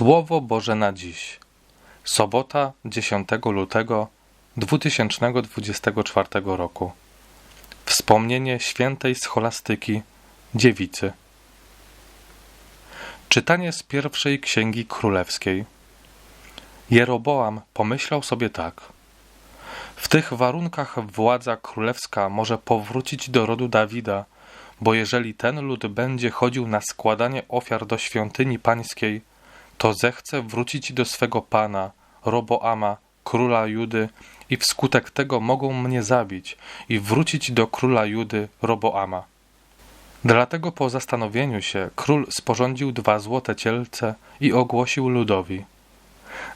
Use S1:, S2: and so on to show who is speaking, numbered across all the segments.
S1: Słowo Boże na dziś. Sobota 10 lutego 2024 roku. Wspomnienie świętej scholastyki dziewicy. Czytanie z pierwszej księgi królewskiej. Jeroboam pomyślał sobie tak. W tych warunkach władza królewska może powrócić do rodu Dawida, bo jeżeli ten lud będzie chodził na składanie ofiar do świątyni pańskiej, to zechce wrócić do swego pana, Roboama, króla Judy, i wskutek tego mogą mnie zabić i wrócić do króla Judy, Roboama. Dlatego po zastanowieniu się król sporządził dwa złote cielce i ogłosił ludowi: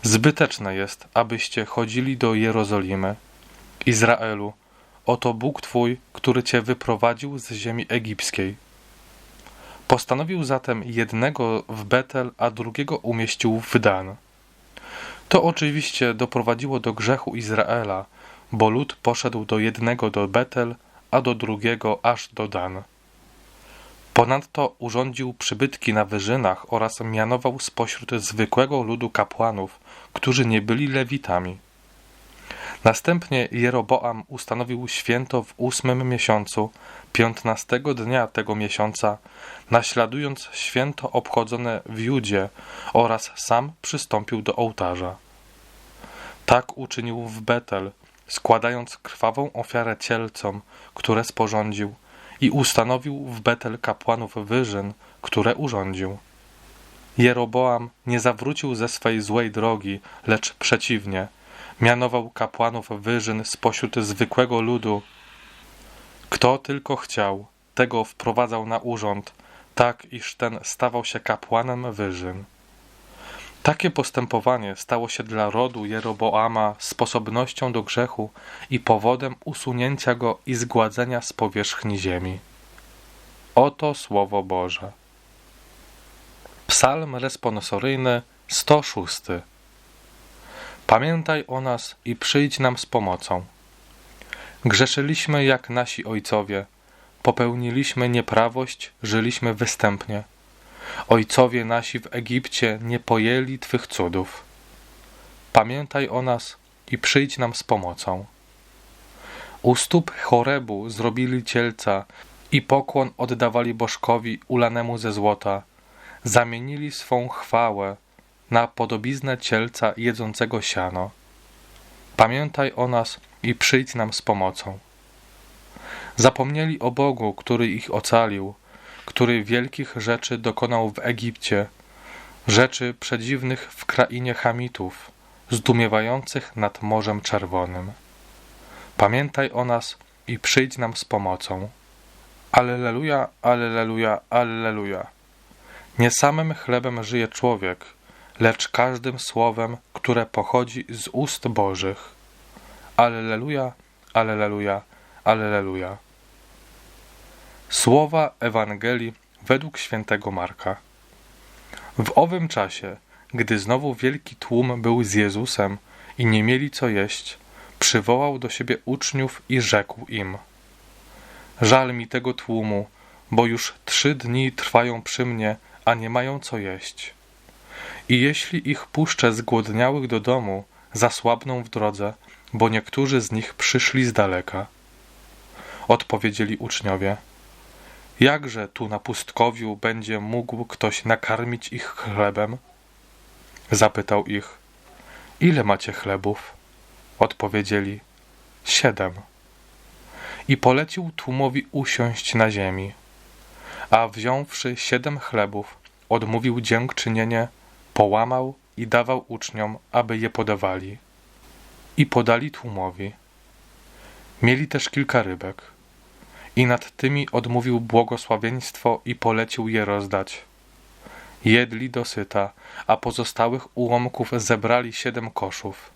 S1: Zbyteczne jest, abyście chodzili do Jerozolimy. Izraelu, oto Bóg Twój, który Cię wyprowadził z ziemi egipskiej. Postanowił zatem jednego w Betel, a drugiego umieścił w Dan. To oczywiście doprowadziło do grzechu Izraela, bo lud poszedł do jednego do Betel, a do drugiego aż do Dan. Ponadto urządził przybytki na wyżynach oraz mianował spośród zwykłego ludu kapłanów, którzy nie byli lewitami. Następnie Jeroboam ustanowił święto w ósmym miesiącu, piętnastego dnia tego miesiąca, naśladując święto obchodzone w Judzie oraz sam przystąpił do ołtarza. Tak uczynił w Betel, składając krwawą ofiarę cielcom, które sporządził i ustanowił w Betel kapłanów wyżyn, które urządził. Jeroboam nie zawrócił ze swej złej drogi, lecz przeciwnie – mianował kapłanów wyżyn spośród zwykłego ludu. Kto tylko chciał, tego wprowadzał na urząd, tak iż ten stawał się kapłanem wyżyn. Takie postępowanie stało się dla rodu Jeroboama sposobnością do grzechu i powodem usunięcia go i zgładzenia z powierzchni ziemi. Oto Słowo Boże. Psalm responsoryjny 106. Pamiętaj o nas i przyjdź nam z pomocą. Grzeszyliśmy jak nasi ojcowie, popełniliśmy nieprawość, żyliśmy występnie. Ojcowie nasi w Egipcie nie pojęli Twych cudów. Pamiętaj o nas i przyjdź nam z pomocą. U stóp Chorebu zrobili cielca i pokłon oddawali bożkowi ulanemu ze złota. Zamienili swą chwałę na podobiznę cielca jedzącego siano. Pamiętaj o nas i przyjdź nam z pomocą. Zapomnieli o Bogu, który ich ocalił, który wielkich rzeczy dokonał w Egipcie, rzeczy przedziwnych w krainie Hamitów, zdumiewających nad Morzem Czerwonym. Pamiętaj o nas i przyjdź nam z pomocą. Alleluja, alleluja, alleluja. Nie samym chlebem żyje człowiek, lecz każdym słowem, które pochodzi z ust Bożych. Alleluja, Alleluja, Alleluja. Słowa Ewangelii według świętego Marka. W owym czasie, gdy znowu wielki tłum był z Jezusem i nie mieli co jeść, przywołał do siebie uczniów i rzekł im: Żal mi tego tłumu, bo już trzy dni trwają przy mnie, a nie mają co jeść. I jeśli ich puszczę zgłodniałych do domu, zasłabną w drodze, bo niektórzy z nich przyszli z daleka. Odpowiedzieli uczniowie: Jakże tu na pustkowiu będzie mógł ktoś nakarmić ich chlebem? Zapytał ich: Ile macie chlebów? Odpowiedzieli: Siedem. I polecił tłumowi usiąść na ziemi. A wziąwszy siedem chlebów, odmówił dziękczynienie połamał i dawał uczniom, aby je podawali. I podali tłumowi. Mieli też kilka rybek. I nad tymi odmówił błogosławieństwo i polecił je rozdać. Jedli dosyta, a pozostałych ułomków zebrali siedem koszów.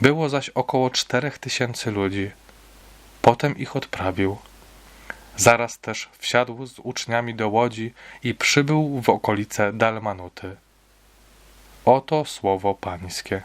S1: Było zaś około czterech tysięcy ludzi. Potem ich odprawił. Zaraz też wsiadł z uczniami do łodzi i przybył w okolice Dalmanuty. Oto słowo Pańskie.